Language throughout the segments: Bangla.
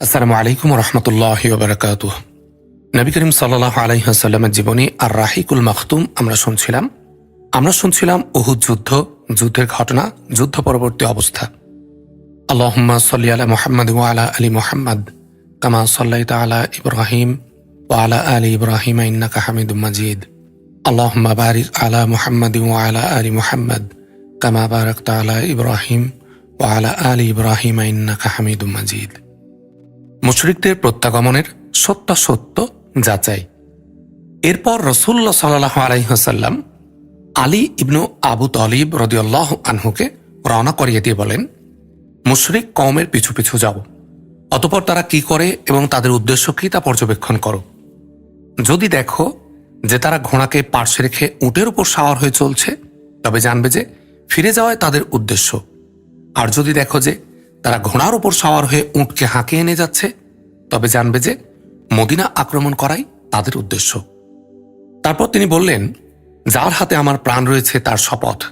আসসালামু আলাইকুম রহমতুল্লাহ বারকাত নবী করিম সাল্লাহ আলাইসাল্লামের জীবনী আর রাহিকুল মাখতুম আমরা শুনছিলাম। আমরা শুনছিলাম উহুদ যুদ্ধ, যুদ্ধের ঘটনা, যুদ্ধ পরবর্তী অবস্থা। আল্লাহম্মা সাল্লি আলা মোহাম্মদ ওয়ালা আলী মোহাম্মদ, কামা সাল্লাই আলা ইব্রাহিম ওয়ালা আলী ইব্রাহিম ইন্নাকা হামিদুম মাজিদ। আল্লাহম্মা বারিক আলা মোহাম্মদ ওয়ালা আলী মোহাম্মদ, কামা বারাকতা আলা ইব্রাহিম ওয়ালা আলী ইব্রাহিম ইন্নাকা হামিদুম মাজিদ। মুশরিকদের প্রত্যাগমনের সত্যাসত্য যাচাই। এরপর রসুল্লাহ সাল্লাহ আলাইহাসাল্লাম আলী ইবনু আবু তলিব রদিউল্লাহ আনহুকে রওনা করিয়ে দিয়ে বলেন, মুশরিক কওমের পিছু পিছু যাও। অতপর তারা কি করে এবং তাদের উদ্দেশ্য কি তা পর্যবেক্ষণ করো। যদি দেখো যে তারা ঘোড়াকে পার্শ্বে রেখে উটের উপর সাওয়ার হয়ে চলছে, তবে জানবে যে ফিরে যাওয়ায় তাদের উদ্দেশ্য। আর যদি দেখো যে তারা ঘোড়ার ওপর সাওয়ার হয়ে উটকে হাঁকে এনে যাচ্ছে। তবে জানবে যে মদিনা আক্রমণ করাই তাদের উদ্দেশ্য। তারপর তিনি বললেন, যার হাতে আমার প্রাণ রয়েছে তার শপথ।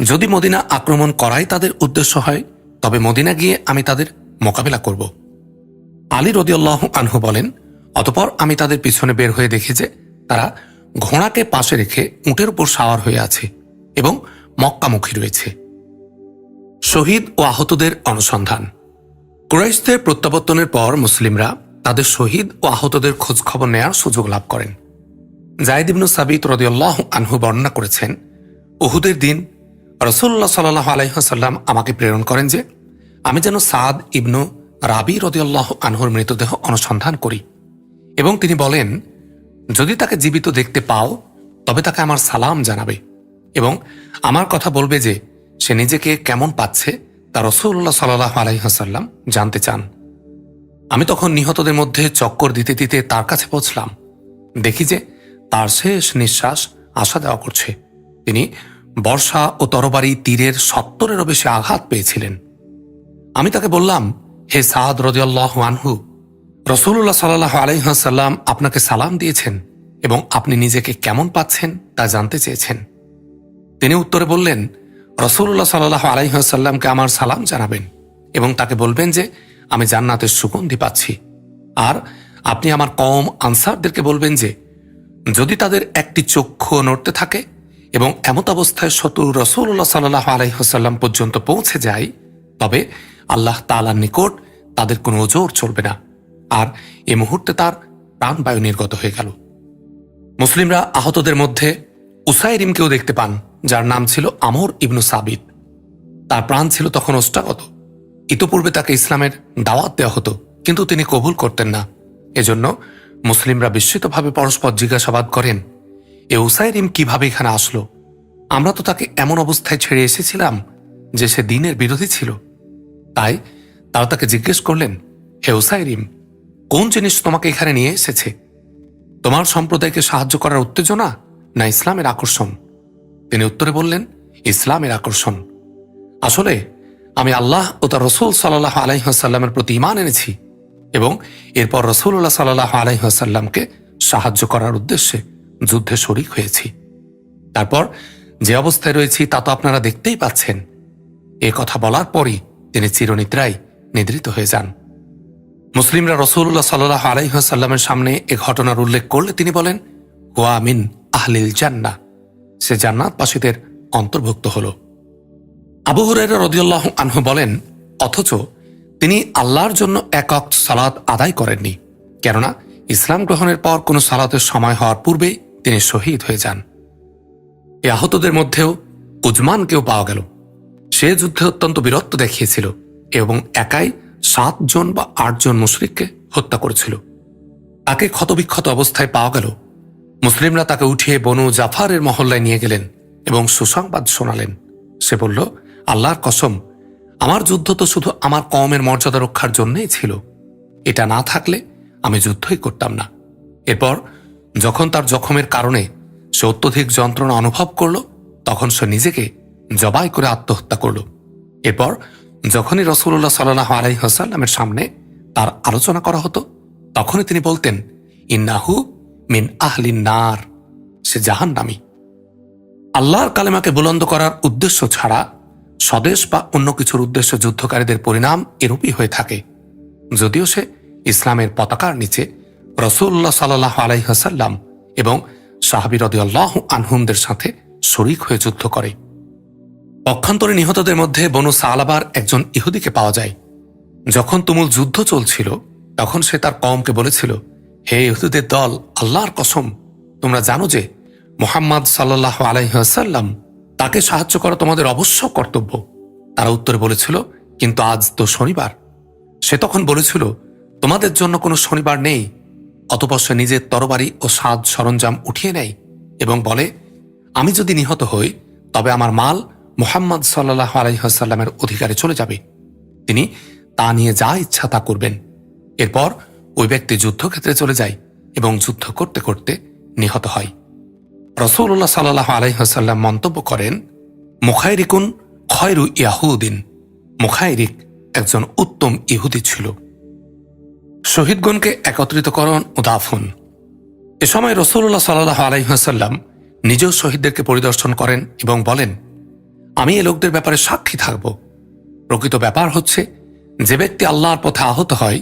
যদি মদিনা আক্রমণ করাই তাদের উদ্দেশ্য হয়, তবে মদিনা গিয়ে আমি তাদের মোকাবিলা করব। আলী রদিউল্লাহ আনহু বলেন, অতপর আমি তাদের পিছনে বের হয়ে দেখি যে তারা ঘোড়াকে পাশে রেখে উটের উপর সাওয়ার হয়ে আছে এবং মক্কামুখী রয়েছে। শহীদ ও আহতদের অনুসন্ধান। কুরাইশদের প্রত্যাবর্তনের পর মুসলিমরা তাদের শহীদ ও আহতদের খোঁজ খবর নেয়ার সুযোগ লাভ করেন। জায়দ ইবনু সাবিত রদিউল্লাহ আনহু বর্ণনা করেছেন, উহুদের দিন রসুল্লাহ সাল্লাহ আলাইসাল্লাম আমাকে প্রেরণ করেন যে, আমি যেন সাদ ইবনু রাবি রদিউল্লাহ আনহুর মৃতদেহ অনুসন্ধান করি। এবং তিনি বলেন, যদি তাকে জীবিত দেখতে পাও, তবে তাকে আমার সালাম জানাবে এবং আমার কথা বলবে যে সে নিজেকে কেমন পাচ্ছে তা রসুল্লাহ সাল্লাহ আলাইহাসাল্লাম জানতে চান। আমি তখন নিহতদের মধ্যে চক্কর দিতে দিতে তার কাছে পৌঁছলাম। দেখি যে তার শেষ নিঃশ্বাস আশা দেওয়া করছে। তিনি বর্ষা ও তরবারি তীরের সত্তরেরও বেশি আঘাত পেয়েছিলেন। আমি তাকে বললাম, হে সাদ রদিয়াল্লাহ আনহু রসুল্লাহ সাল্লাহ আলাইহাসাল্লাম আপনাকে সালাম দিয়েছেন এবং আপনি নিজেকে কেমন পাচ্ছেন তা জানতে চেয়েছেন। তিনি উত্তরে বললেন রসুল্লাহ সাল্লাহ আলাইসাল্লামকে আমার সালাম জানাবেন এবং তাকে বলবেন যে, আমি জান্নাতের সুগন্ধি পাচ্ছি। আর আপনি আমার কম আনসারদেরকে বলবেন যে, যদি তাদের একটি চক্ষু নড়তে থাকে এবং এমত অবস্থায় শত্রু রসুল্লাহ সাল্লাহ আলাইসাল্লাম পর্যন্ত পৌঁছে যায়, তবে আল্লাহ তালার নিকট তাদের কোনো ওজোর চলবে না। আর এ মুহূর্তে তার প্রাণবায়ু নির্গত হয়ে গেল। মুসলিমরা আহতদের মধ্যে উসাইরিমকেও দেখতে পান, যার নাম ছিল আমর ইবনু সাবিত। তার প্রাণ ছিল তখন অষ্টাগত। ইতোপূর্বে তাকে ইসলামের দাওয়াত দেওয়া হতো, কিন্তু তিনি কবুল করতেন না। এজন্য মুসলিমরা বিস্মিতভাবে পরস্পর জিজ্ঞাসাবাদ করেন, এ উসাইরিম কীভাবে এখানে আসলো? আমরা তো তাকে এমন অবস্থায় ছেড়ে এসেছিলাম যে সে দিনের বিরোধী ছিল। তাই তারা তাকে জিজ্ঞেস করলেন হে উসাইরিম কোন জিনিস তোমাকে এখানে নিয়ে এসেছে? তোমার সম্প্রদায়কে সাহায্য করার উত্তেজনা? না ইসলামের আকর্ষণ? তিনি উত্তরে বললেন, ইসলামের আকর্ষণ। আসলে, আমি আল্লাহ ও তার রসুল সাল্লাহ আলাইসাল্লামের প্রতি ইমান এনেছি এবং এরপর রসুল্লাহ সাল্লাহ আলাইসাল্লামকে সাহায্য করার উদ্দেশ্যে যুদ্ধে শরিক হয়েছি। তারপর যে অবস্থায় রয়েছি তা তো আপনারা দেখতেই পাচ্ছেন। এ কথা বলার পরই তিনি চিরনিদ্রায় নিদ্রিত হয়ে যান। মুসলিমরা রসুল্লাহ সাল্লাহ আলাইসাল্লামের সামনে এ ঘটনার উল্লেখ করলে তিনি বলেন ওয়া মিন আহলিল জান্না, সে জান্নাতবাসীদের অন্তর্ভুক্ত হল। আবু হুরাইরা রদিউল্লাহ আনহু বলেন, অথচ তিনি আল্লাহর জন্য একক সালাদ আদায় করেননি, কেননা ইসলাম গ্রহণের পর কোনো সালাতের সময় হওয়ার পূর্বে তিনি শহীদ হয়ে যান। এ আহতদের মধ্যেও উজমানকেও পাওয়া গেল। সে যুদ্ধে অত্যন্ত বীরত্ব দেখিয়েছিল এবং একাই সাতজন বা আটজন মুশরিককে হত্যা করেছিল। তাকে ক্ষতবিক্ষত অবস্থায় পাওয়া গেল মুসলিমরা তাকে উঠিয়ে বনু জাফারের মহল্লায় নিয়ে গেলেন এবং সুসংবাদ শোনালেন। সে বলল, আল্লাহর কসম, আমার যুদ্ধ তো শুধু আমার কমের মর্যাদা রক্ষার জন্যই ছিল। এটা না থাকলে আমি যুদ্ধই করতাম না। এরপর যখন তার জখমের কারণে সে অত্যধিক যন্ত্রণা অনুভব করল, তখন সে নিজেকে জবাই করে আত্মহত্যা করল। এরপর যখনই রসুল্লাহ সাল্লাহ আলাইসাল্লামের সামনে তার আলোচনা করা হতো, তখনই তিনি বলতেন, ইন্নাহু মিন আহলিন নার, সে জাহান নামি আল্লাহর কালেমাকে বুলন্দ করার উদ্দেশ্য ছাড়া স্বদেশ বা অন্য কিছুর উদ্দেশ্য যুদ্ধকারীদের পরিণাম এরূপই হয়ে থাকে। যদিও সে ইসলামের পতাকার নিচে রসুল্লাহ সাল্লাহ আলাইহাসাল্লাম এবং সাহাবিরদি আল্লাহ আনহুমদের সাথে শরিক হয়ে যুদ্ধ করে। পক্ষান্তরে নিহতদের মধ্যে বনু সালাবার একজন ইহুদিকে পাওয়া যায়। যখন তুমুল যুদ্ধ চলছিল, তখন সে তার কমকে বলেছিল হে ইহুদের দল, আল্লাহর কসম, তোমরা জানো যে মোহাম্মদ সাল্লাহ আলাইসাল্লাম তাকে সাহায্য করা তোমাদের অবশ্য কর্তব্য। তারা উত্তরে বলেছিল, কিন্তু আজ তো শনিবার। সে তখন বলেছিল, তোমাদের জন্য কোনো শনিবার নেই, অতপর সে নিজের তরবারি ও সাজ সরঞ্জাম উঠিয়ে নেয় এবং বলে, আমি যদি নিহত হই, তবে আমার মাল মোহাম্মদ সাল্লাহ আলাইসাল্লামের অধিকারে চলে যাবে। তিনি তা নিয়ে যা ইচ্ছা তা করবেন। এরপর ওই ব্যক্তি যুদ্ধক্ষেত্রে চলে যায় এবং যুদ্ধ করতে করতে নিহত হয়। রসৌল্লাহ সাল্লাহ আলাইসাল্লাম মন্তব্য করেন, মুখাইরিকুন খয়রু ইয়াহুদ্দিন মুখাইরিক একজন উত্তম ইহুদি ছিল। শহীদগণকে একত্রিতকরণ ও দাফন। এ সময় রসুল্লাহ সাল্লাহ আলাইসাল্লাম নিজেও শহীদদেরকে পরিদর্শন করেন এবং বলেন, আমি এ লোকদের ব্যাপারে সাক্ষী থাকব। প্রকৃত ব্যাপার হচ্ছে, যে ব্যক্তি আল্লাহর পথে আহত হয়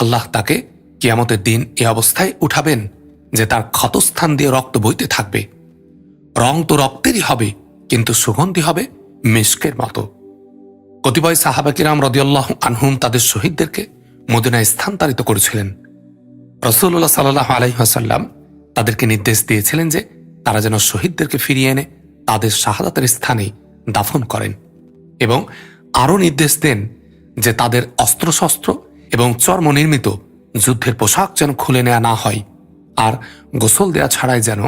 আল্লাহ তাকে কিয়ামতের দিন এ অবস্থায় উঠাবেন যে তার ক্ষতস্থান দিয়ে রক্ত বইতে থাকবে। রং তো রক্তেরই হবে, কিন্তু সুগন্ধি হবে মিস্কের মতো। কতিপয় সাহাবাকিরাম রদিয়াল্লাহ আনহুম তাদের শহীদদেরকে মদিনায় স্থানান্তরিত করেছিলেন। রসুল্লাহ সাল্লাহ আলহাসাল্লাম তাদেরকে নির্দেশ দিয়েছিলেন যে তারা যেন শহীদদেরকে ফিরিয়ে এনে তাদের শাহাদাতের স্থানে দাফন করেন এবং আরও নির্দেশ দেন যে তাদের অস্ত্রশস্ত্র এবং চর্ম নির্মিত যুদ্ধের পোশাক যেন খুলে নেওয়া না হয়, আর গোসল দেয়া ছাড়াই যেন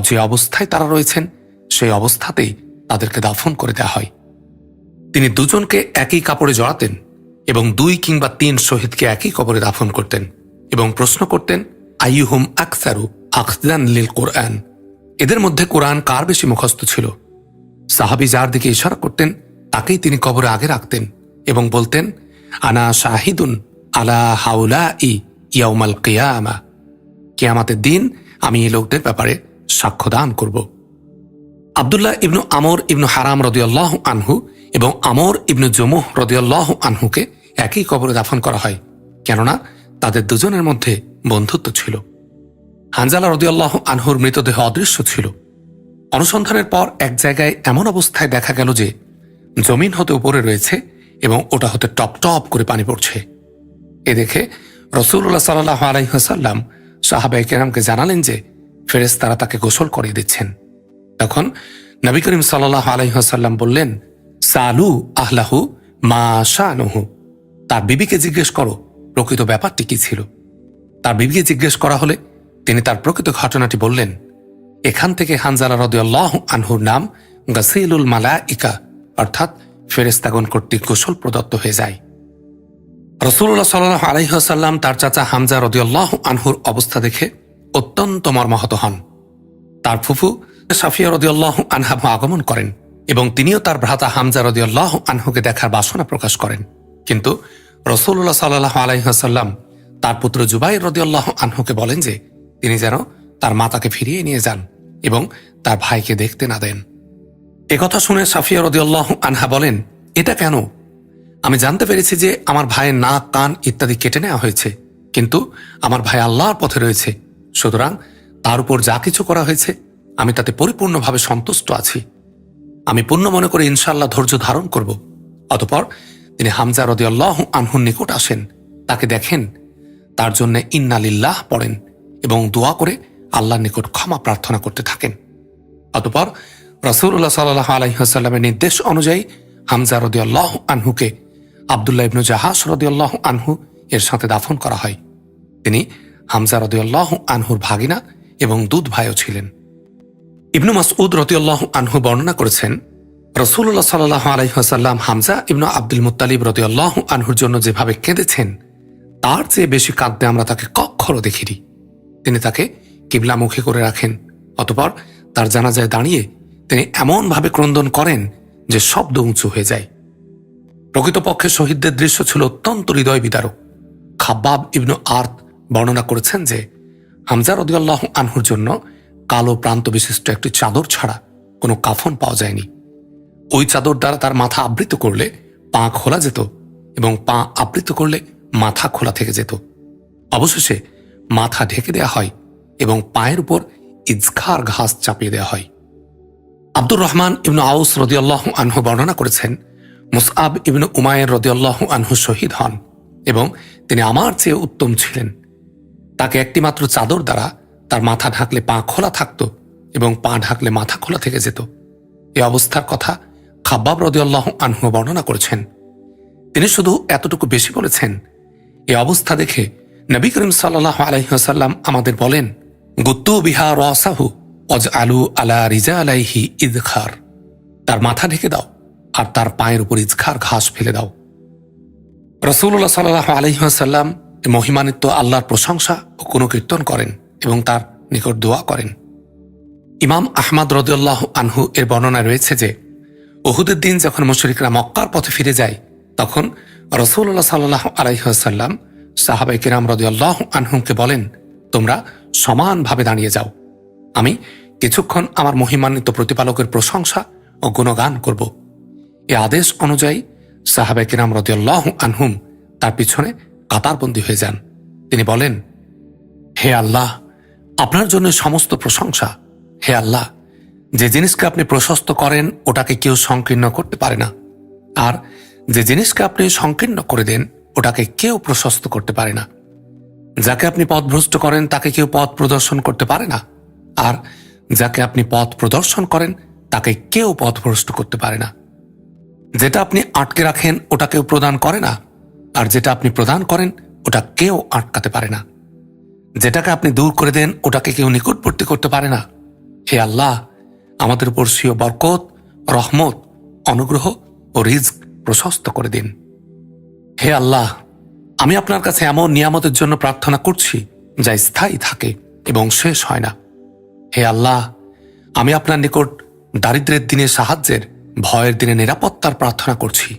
যে অবস্থায় তারা রয়েছেন, সেই অবস্থাতেই তাদেরকে দাফন করে দেওয়া হয়। তিনি দুজনকে একই কাপড়ে জড়াতেন এবং দুই কিংবা তিন শহীদকে একই কবরে দাফন করতেন এবং প্রশ্ন করতেন আইহুম আকসারু আখদান লিল কোরআন? এদের মধ্যে কোরআন কার বেশি মুখস্থ ছিল? সাহাবি যার দিকে ইশারা করতেন, তাকেই তিনি কবরে আগে রাখতেন এবং বলতেন আনা শাহিদুন আলা হাউলা ই কেয়ামা। কেয়ামাতের দিন আমি এই লোকদের ব্যাপারে সাক্ষ্য দান করব। আবদুল্লাহ ইবনু আমর ইবনু হারাম রদিয়াল্লাহ আনহু এবং আমর ইবনু জমুহ রদিয়াল্লাহ আনহুকে একই কবরে দাফন করা হয়, কেননা তাদের দুজনের মধ্যে বন্ধুত্ব ছিল। হানজালা রদিয়াল্লাহ আনহুর মৃতদেহ অদৃশ্য ছিল। অনুসন্ধানের পর এক জায়গায় এমন অবস্থায় দেখা গেল যে জমিন হতে উপরে রয়েছে এবং ওটা হতে টপ টপ করে পানি পড়ছে। এ দেখে রসুল্লাহ সাল্লাহ আলাইহাসাল্লাম সাহাবাই কেরামকে জানালেন যে ফেরেস তারা তাকে গোসল করিয়ে দিচ্ছেন। তখন নবী করিম সাল্লাহ আলাইহাসাল্লাম বললেন, সালু আহলাহু মা শাহনুহু তার বিবিকে জিজ্ঞেস করো, প্রকৃত ব্যাপারটি কি ছিল? তার বিবিকে জিজ্ঞেস করা হলে তিনি তার প্রকৃত ঘটনাটি বললেন, এখান থেকে হানজালা রদিয়াল্লাহ আনহুর নাম গাসিলুল মালা ইকা অর্থাৎ ফেরেস্তাগন কর্তৃক গোসল প্রদত্ত হয়ে যায়। রসুল্লাহ সাল্লাহ আলহিহাসাল্লাম তার চাচা হামজা রদিয়াল্লাহ আনহুর অবস্থা দেখে অত্যন্ত মর্মাহত হন। তার ফুফু সাফিয়া রদিয়াল্লাহ আনহাব আগমন করেন এবং তিনিও তার ভ্রাতা হামজা রদিয়াল্লাহ আনহুকে দেখার বাসনা প্রকাশ করেন। কিন্তু রসুল্লাহ সাল্লাহ আলহিহাসাল্লাম তার পুত্র জুবাই রদিয়াল্লাহ আনহুকে বলেন যে, তিনি যেন তার মাতাকে ফিরিয়ে নিয়ে যান এবং তার ভাইকে দেখতে না দেন। একথা শুনে সাফিয়া রদিয়াল্লাহ আনহা বলেন, এটা কেন? আমি জানতে পেরেছি যে আমার ভাইয়ের নাক কান ইত্যাদি কেটে নেওয়া হয়েছে, কিন্তু আমার ভাই আল্লাহর পথে রয়েছে। সুতরাং তার উপর যা কিছু করা হয়েছে, আমি তাতে পরিপূর্ণভাবে সন্তুষ্ট আছি। আমি পূর্ণ মনে করে ইনশাল্লাহ ধৈর্য ধারণ করব। অতপর তিনি হামজা রদিয়াল্লাহ আনহুর নিকট আসেন, তাকে দেখেন, তার জন্য ইন্নালিল্লাহ পড়েন এবং দোয়া করে আল্লাহর নিকট ক্ষমা প্রার্থনা করতে থাকেন। অতপর রসুল্লাহ সাল্লাহ আলহিহাস্লামের নির্দেশ অনুযায়ী হামজা রদিয়াল্লাহ আনহুকে আবদুল্লাহ ইবনু জাহাস রদিয়াল্লাহ আনহু এর সাথে দাফন করা হয়। তিনি হামজা রদিয়াল্লাহ আনহুর ভাগিনা এবং দুধ ভাইও ছিলেন। ইবনু মাসউদ রদিয়াল্লাহ আনহু বর্ণনা করেছেন রসুল্লাহ সাল্লাহ আলহিহাসাল্লাম হামজা ইবনু আব্দুল মুতালিব রদিয়াল্লাহ আনহুর জন্য যেভাবে কেঁদেছেন, তার চেয়ে বেশি কাঁদতে আমরা তাকে কক্ষরও দেখিনি। তিনি তাকে কিবলামুখী করে রাখেন, অতপর তার জানাজায় দাঁড়িয়ে তিনি এমনভাবে ক্রন্দন করেন যে শব্দ উঁচু হয়ে যায়। প্রকৃতপক্ষে শহীদদের দৃশ্য ছিল অত্যন্ত হৃদয় বিদারক খাব্বাব ইবনু আর্ত বর্ণনা করেছেন যে হামজার রদিয়াল্লাহ আনহুর জন্য কালো প্রান্ত বিশিষ্ট একটি চাদর ছাড়া কোনো কাফন পাওয়া যায়নি। ওই চাদর দ্বারা তার মাথা আবৃত করলে পা খোলা যেত এবং পা আবৃত করলে মাথা খোলা থেকে যেত। অবশেষে মাথা ঢেকে দেওয়া হয় এবং পায়ের উপর ইজখার ঘাস চাপিয়ে দেওয়া হয়। আব্দুর রহমান ইবনু আউস রদিয়াল্লাহ আনহু বর্ণনা করেছেন, মুসআব ইবনু উমায়ের রদিয়াল্লাহ আনহু শহীদ হন এবং তিনি আমার চেয়ে উত্তম ছিলেন। তাকে একটিমাত্র চাদর দ্বারা তার মাথা ঢাকলে পা খোলা থাকত এবং পা ঢাকলে মাথা খোলা থেকে যেত। এ অবস্থার কথা খাব্বাব রদিয়াল্লাহ আনহু বর্ণনা করেছেন। তিনি শুধু এতটুকু বেশি বলেছেন, এ অবস্থা দেখে নবী করিম সাল্লাহ আলহিহাসাল্লাম আমাদের বলেন, গুত্তু বিহা রাসাহু অজ আলু আলা রিজা আলাইহি ইদখার। তার মাথা ঢেকে দাও আর তার পায়ের উপর ইজখার ঘাস ফেলে দাও। রসুল্লাহ সাল্লাহ আলহিহাসাল্লাম মহিমানিত্য আল্লাহর প্রশংসা ও কোনো কীর্তন করেন এবং তার নিকট দোয়া করেন। ইমাম আহমদ রদুল্লাহ আনহু এর বর্ণনায় রয়েছে যে ওহুদের দিন যখন মুশরিকরা মক্কার পথে ফিরে যায়, তখন রসুল্লাহ সাল্লাহ আলাইসাল্লাম সাহাবাই কিরাম রদুল্লাহ আনহুমকে বলেন, তোমরা সমানভাবে দাঁড়িয়ে যাও। আমি কিছুক্ষণ আমার মহিমান্বিত প্রতিপালকের প্রশংসা ও গুণগান করব। এ আদেশ অনুযায়ী সাহাবে কিরাম রদুল্লাহ আনহুম তার পিছনে কাতারবন্দী হয়ে যান। তিনি বলেন, হে আল্লাহ, আপনার জন্য সমস্ত প্রশংসা। হে আল্লাহ, যে জিনিসকে আপনি প্রশস্ত করেন, ওটাকে কেউ সংকীর্ণ করতে পারে না। আর যে জিনিসকে আপনি সংকীর্ণ করে দেন, ওটাকে কেউ প্রশস্ত করতে পারে না। যাকে আপনি পথভ্রষ্ট করেন, তাকে কেউ পথ প্রদর্শন করতে পারে না। আর যাকে আপনি পথ প্রদর্শন করেন, তাকে কেউ পথভ্রষ্ট করতে পারে না। যেটা আপনি আটকে রাখেন, ওটা কেউ প্রদান করে না। আর যেটা আপনি প্রদান করেন, ওটা কেউ আটকাতে পারে না। যেটাকে আপনি দূর করে দেন, ওটাকে কেউ নিকটবর্তী করতে পারে না। হে আল্লাহ, আমাদের উপর সিও বরকত, রহমত, অনুগ্রহ ও রিজক প্রশস্ত করে দিন। হে আল্লাহ, আমি আপনার কাছে এমন নিয়ামতের জন্য প্রার্থনা করছি, যা স্থায়ী থাকে এবং শেষ হয় না। হে আল্লাহ, আমি আপনার নিকট দারিদ্রের দিনে সাহায্যের, ভয়ের দিনে নিরাপত্তার প্রার্থনা করছি।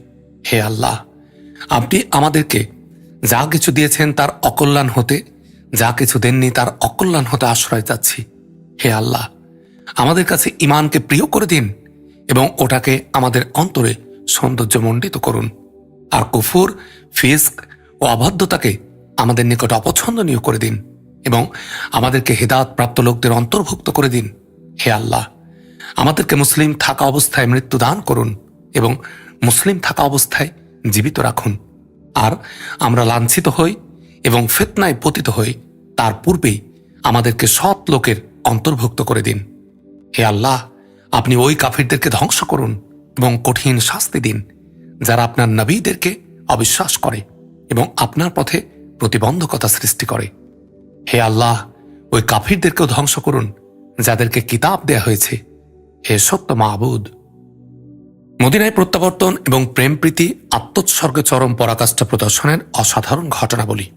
হে আল্লাহ, আপনি আমাদেরকে যা কিছু দিয়েছেন তার অকল্যাণ হতে, যা কিছু দেননি তার অকল্যাণ হতে আশ্রয় চাচ্ছি। হে আল্লাহ, আমাদের কাছে ইমানকে প্রিয় করে দিন এবং ওটাকে আমাদের অন্তরে সৌন্দর্যমণ্ডিত করুন। আর কুফুর, ফিস্ক ও অবাধ্যতাকে আমাদের নিকট অপছন্দনীয় করে দিন। এবং আমাদেরকে হেদাত প্রাপ্ত লোকদের অন্তর্ভুক্ত করে দিন, হে আল্লাহ। আমাদেরকে মুসলিম থাকা অবস্থায় মৃত্যু দান করুন এবং মুসলিম থাকা অবস্থায় জীবিত রাখুন। আর আমরা লাঞ্ছিত হই এবং ফেতনায় পতিত হই, তার পূর্বেই আমাদেরকে সৎ লোকের অন্তর্ভুক্ত করে দিন। হে আল্লাহ, আপনি ওই কাফিরদেরকে ধ্বংস করুন এবং কঠিন শাস্তি দিন, যারা আপনার নবীদেরকে অবিশ্বাস করে এবং আপনার পথে প্রতিবন্ধকতা সৃষ্টি করে। হে আল্লাহ, ওই কাফিরদেরকেও ধ্বংস করুন, যাদেরকে কিতাব দেয়া হয়েছে। হে সত্য মাহবুদ। মদিনায় প্রত্যাবর্তন এবং প্রেম প্রীতি, আত্মোৎসর্গে চরম পরাকাষ্ঠা প্রদর্শনের অসাধারণ ঘটনা বলি।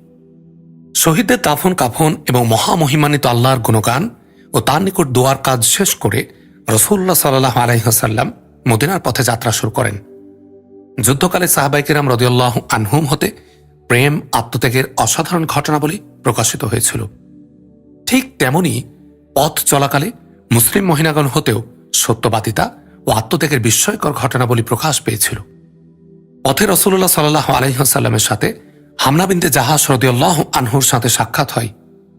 শহীদদের দাফন কাফন এবং মহামহিমানিত আল্লাহর গুণগান ও তার নিকট দোয়ার কাজ শেষ করে রসুল্লাহ সাল্লাহ আলহিহাসাল্লাম মদিনার পথে যাত্রা শুরু করেন। যুদ্ধকালে সাহাবাইকেরাম রদিউল্লাহ আনহুম হতে প্রেম আত্মত্যাগের অসাধারণ ঘটনাবলী প্রকাশিত হয়েছিল। ঠিক তেমনি পথ চলাকালে মুসলিম মহিনাগণ হতেও সত্যবাদিতা ও আত্মত্যাগের বিস্ময়কর ঘটনাবলী প্রকাশ পেয়েছিল। পথে রসুল্লাহ সাল্লাহ আলহিহাসাল্লামের সাথে হামনাবিন্দে জাহাজ রদিউল্লাহ আনহুর সাথে সাক্ষাৎ হয়।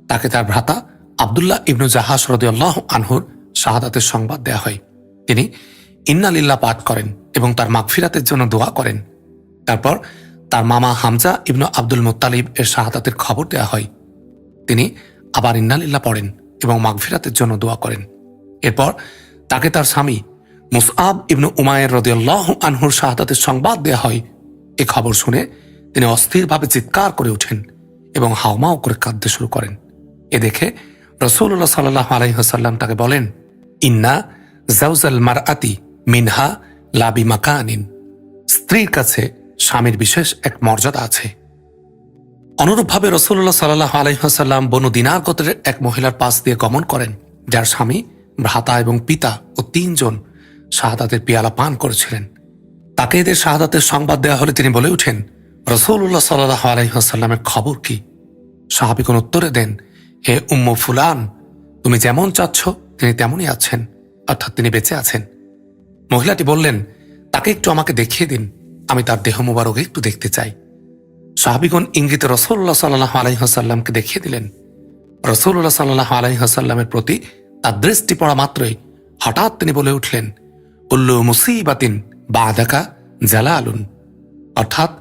তাকে তার ভ্রাতা আবদুল্লাহ ইবনু জাহাজ রদিউল্লাহ আনহুর শাহাদাতের সংবাদ দেয়া হয়। তিনি ইন্নালিল্লা পাঠ করেন এবং তার মাগফিরাতের জন্য দোয়া করেন। তারপর তার মামা হামজা ইবনু আব্দুল মুতালিব এর শাহাদাতের খবর দেয়া হয়। তিনি আবার ইন্নালিল্লা পড়েন এবং মাগফিরাতের জন্য দোয়া করেন। এরপর তাকে তার স্বামী মুসআব ইবনু উমায়ের রদিয়াল্লাহ আনহুর শাহাদাতের সংবাদ দেয়া হয়। এ খবর শুনে তিনি অস্থিরভাবে চিৎকার করে ওঠেন এবং হাওমাও করে কাঁদতে শুরু করেন। এ দেখে রসুল্লাহ সাল্লাহ আলহিহাসাল্লাম তাকে বলেন, ইন্না জাউজাল মার আতি মিনহা লাবি মাকানিন স্ত্রীর কাছে স্বামীর বিশেষ এক মর্যাদা আছে। অনুরূপভাবে রসুল্লাহ সাল্লাহ আলহিহাসাল্লাম বনু দিনার গোত্রের এক মহিলার পাশ দিয়ে গমন করেন, যার স্বামী, ভ্রাতা এবং পিতা ও তিনজন শাহাদাতের পিয়ালা পান করেছিলেন। তাকে এদের শাহাদাতের সংবাদ দেওয়া হলে তিনি বলে উঠেন, রসুল্লাহ সাল্লাহ আলহিহাসাল্লামের খবর কি? সাহাবি কোন উত্তরে দেন, হে উম্ম ফুলান, তুমি যেমন চাচ্ছ, তিনি তেমনই আছেন, অর্থাৎ তিনি বেঁচে আছেন। মহিলাটি বললেন, তাকে একটু আমাকে দেখিয়ে দিন। আমি তার দেহ মুবারক একটু দেখতে চাই। সাহাবিগণ ইঙ্গিতে রসুল্লাহ সাল্লাহ আলাইহাসাল্লামকে দেখিয়ে দিলেন। রসুল্লাহ সাল্লাহ আলাইহাসাল্লামের প্রতি তার দৃষ্টি পড়া মাত্রই হঠাৎ তিনি বলে উঠলেন উল্লু মুসিবাতিন বা আদাকা জালা আলুন অর্থাৎ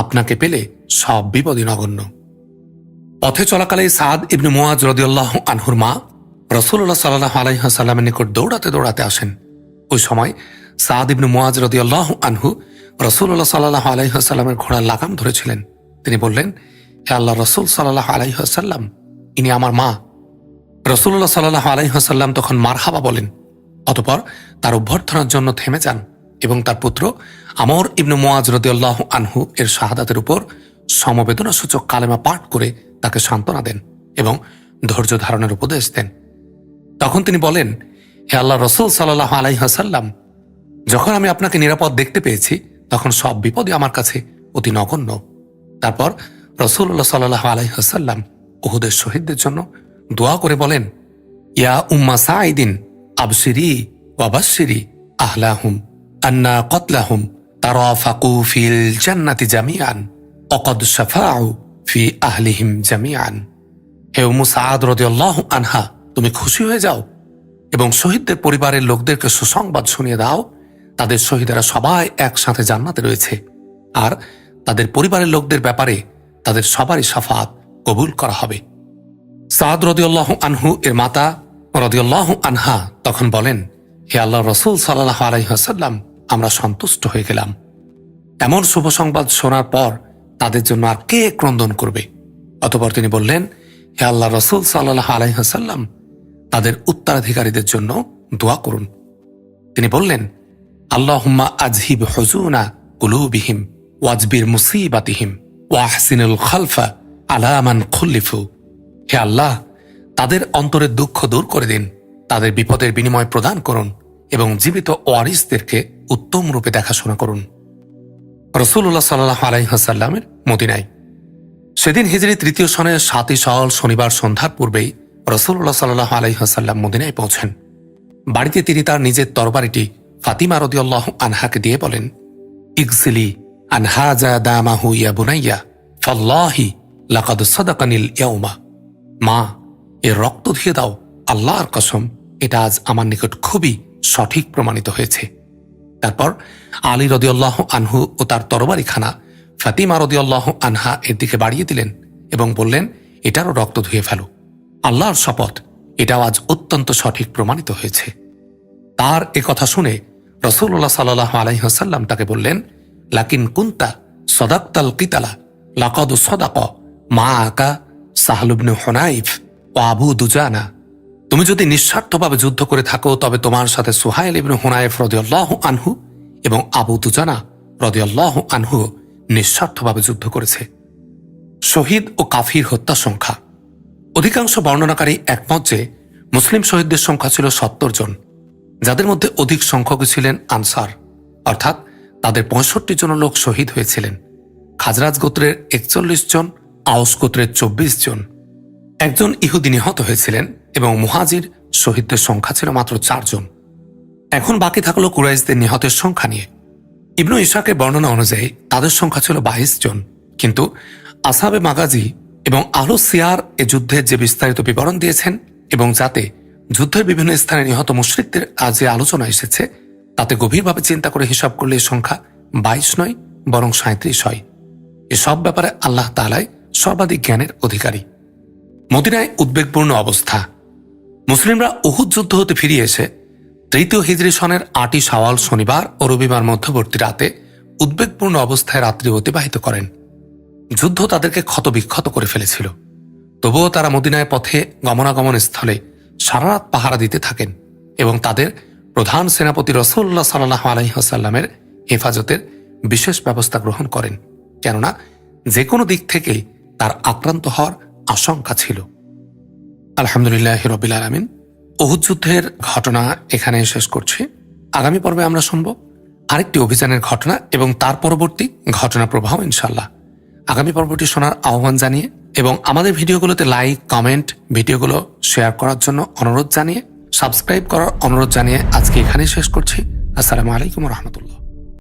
আপনাকে পেলে সব বিপদই নগণ্য। পথে চলাকালে সাদ ইবনু মুয়াজ রদিউল্লাহ আনহুর মা রসুল্লাহ সাল্লাহ আলাইহাসাল্লামের নিকট দৌড়াতে দৌড়াতে আসেন। ওই সময় সাদ ইবনু মুয়াজ রদিউল্লাহ আনহু রসুল্লাহ সাল্লাহ আলাইহাসাল্লামের ঘোড়ার লাগাম ধরেছিলেন। তিনি বললেন, হে আল্লাহ রসুল সাল্লাহ আলাইহাসাল্লাম ইনি আমার মা। রসুল্লাহ সাল্লাহ আলাইহাসাল্লাম তখন মারহাবা বলেন, অতপর তার অভ্যর্থনার জন্য থেমে যান এবং তার পুত্র আমর ইবনু মোয়াজ রদিউল্লাহ আনহু এর শাহাদাতের উপর সমবেদনা সূচক কালেমা পাঠ করে তাকে সান্ত্বনা দেন এবং ধৈর্য ধারণের উপদেশ দেন। তখন তিনি বলেন, হে আল্লাহ রসুল সাল্লাহ আলাইহাসাল্লাম যখন আমি আপনাকে নিরাপদ দেখতে পেয়েছি তখন সব বিপদই আমার কাছে অতি নগণ্য। তারপর রসুল্লাহ সাল্লাহ আলাইহাসাল্লাম ওহুদের শহীদদের জন্য দোয়া করে বলেন, ইয়া উম্মা সাঈদিন আবসিরি ওয়াবাসিরি আহলাহুম আন্না কতলাহুম তারা ফাকু ফিল জান্নাতি জামিয়ান অকদ শাফাউ ফি আহলিহিম জামিয়ান হে সাদ রদিয়াল্লাহ আনহা, তুমি খুশি হয়ে যাও এবং শহীদদের পরিবারের লোকদেরকে সুসংবাদ শুনিয়ে দাও তাদের শহীদেরা সবাই একসাথে জান্নাতে রয়েছে। আর তাদের পরিবারের লোকদের ব্যাপারে তাদের সবারই সাফাত কবুল করা হবে। সাদ রদিউল্লাহ আনহু এর মাতা রদিউল্লাহ আনহা তখন বলেন, হে আল্লাহ রসুল সাল্লাহ আলাইহাসাল্লাম আমরা সন্তুষ্ট হয়ে গেলাম। এমন শুভ সংবাদ শোনার পর তাদের জন্য আর কে ক্রন্দন করবে? অতপর তিনি বললেন, হে আল্লাহ রসুল সাল্লাহ আলাইহাসাল্লাম তাদের উত্তরাধিকারীদের জন্য দোয়া করুন। তিনি বললেন আল্লাহুম্মা আজহিব হজুনা কুলুবিহিম, ওয়াজবির মুসিবাতিহিম ওয়াহসিনুল খালফা আলামান খুল্লিফু। হে আল্লাহ, তাদের অন্তরের দুঃখ দূর করে দিন, তাদের বিপদের বিনিময় প্রদান করুন এবং জীবিত ওয়ারিসদেরকে উত্তম রূপে দেখাশোনা করুন। রসুল্লাহ সাল্লাহ আলাইহাসাল্লামের মদিনায়। সেদিন হিজড়ি তৃতীয় সনের সাতই সহল শনিবার সন্ধ্যার পূর্বেই রসুল্লাহ সাল্লাহ আলাইহাসাল্লাম মদিনায় পৌঁছেন। বাড়িতে তিনি তার নিজের তরবারিটি ফাতিমা রদিউল্লাহ আনহাকে দিয়ে বলেন ইকসিলি আনহাজা দামাহু ইয়া বুনাইয়া, ফল্লাহি লাকাদ সদাকানিল ইয়াউমা। মা এর রক্ত ধুয়ে দাও, আল্লাহর কসম, এটা আজ আমার নিকট খুবই সঠিক প্রমাণিত হয়েছে। তারপর আলী রদিউল্লাহ আনহু ও তার তরবারিখানা ফাতিমা রদিউল্লাহ আনহা এর দিকে বাড়িয়ে দিলেন এবং বললেন, এটারও রক্ত ধুয়ে ফেলো। আল্লাহর শপথ, এটাও আজ অত্যন্ত সঠিক প্রমাণিত হয়েছে। তার এ কথা শুনে রসুল্লাহ সাল্লাহ আলাইহাসাল্লাম তাকে বললেন, লাকিন কুন্তা সদাক্তাল কিতালা, লাকদ সদাক মা আকা সাহলুবনু হনাইফ ও আবু দুজানা। তুমি যদি নিঃস্বার্থভাবে যুদ্ধ করে থাকো, তবে তোমার সাথে সুহাইল ইবনু হুনাইফ রদিয়াল্লাহ আনহু এবং আবু দুজানা রদিয়াল্লাহ আনহু নিঃস্বার্থভাবে যুদ্ধ করেছে। শহীদ ও কাফির হত্যা সংখ্যা। অধিকাংশ বর্ণনাকারী একমত যে, মুসলিম শহীদদের সংখ্যা ছিল সত্তর জন। যাদের মধ্যে অধিক সংখ্যক ছিলেন আনসার, অর্থাৎ তাদের পঁয়ষট্টি জন লোক শহীদ হয়েছিলেন। খাজরাজ গোত্রের একচল্লিশ জন আউস গোত্রের চব্বিশ জন। একজন ইহুদি নিহত হয়েছিলেন এবং মুহাজির শহীদদের সংখ্যা ছিল মাত্র চারজন এখন বাকি থাকল কুরাইশদের নিহতের সংখ্যা নিয়ে। ইবনু ইশাকের বর্ণনা অনুযায়ী তাদের সংখ্যা ছিল বাইশ জন। কিন্তু আসাবে মাগাজি এবং আলো সিয়ার এ যুদ্ধের যে বিস্তারিত বিবরণ দিয়েছেন এবং যাতে যুদ্ধের বিভিন্ন স্থানে নিহত মুশ্রিকদের আজ যে আলোচনা এসেছে, তাতে গভীরভাবে চিন্তা করে হিসাব করলে সংখ্যা বাইশ নয়, বরং সাঁত্রিশ হয়। এসব ব্যাপারে আল্লাহ তালায় সর্বাধিক জ্ঞানের অধিকারী। মদিনায় উদ্বেগপূর্ণ অবস্থা। মুসলিমরা উহুদ যুদ্ধ হতে ফিরিয়ে এসে তৃতীয় হিজরি সনের আটই সাওয়াল শনিবার ও রবিবার মধ্যবর্তী রাতে উদ্বেগপূর্ণ অবস্থায় রাত্রি অতিবাহিত করেন। যুদ্ধ তাদেরকে ক্ষতবিক্ষত করে ফেলেছিল। তবুও তারা মদিনায় পথে গমনাগমন স্থলে সারারাত পাহারা দিতে থাকেন এবং তাদের প্রধান সেনাপতি রসুল্লাহ সাল্লাহ আলহিহাসাল্লামের হেফাজতের বিশেষ ব্যবস্থা গ্রহণ করেন, কেননা যে কোনো দিক থেকেই তার আক্রান্ত হওয়ার আশঙ্কা ছিল। আলহামদুলিল্লাহ রবিল আলমিন। অহুদ যুদ্ধের ঘটনা এখানে শেষ করছি। আগামী পর্বে আমরা শুনব আরেকটি অভিযানের ঘটনা এবং তার পরবর্তী ঘটনা প্রবাহ ইনশাল্লাহ আগামী পর্বটি শোনার আহ্বান জানিয়ে এবং আমাদের ভিডিওগুলোতে লাইক কমেন্ট ভিডিওগুলো শেয়ার করার জন্য অনুরোধ জানিয়ে সাবস্ক্রাইব করার অনুরোধ জানিয়ে আজকে এখানেই শেষ করছি। আসসালামু আলাইকুম রহমতুল্লাহ।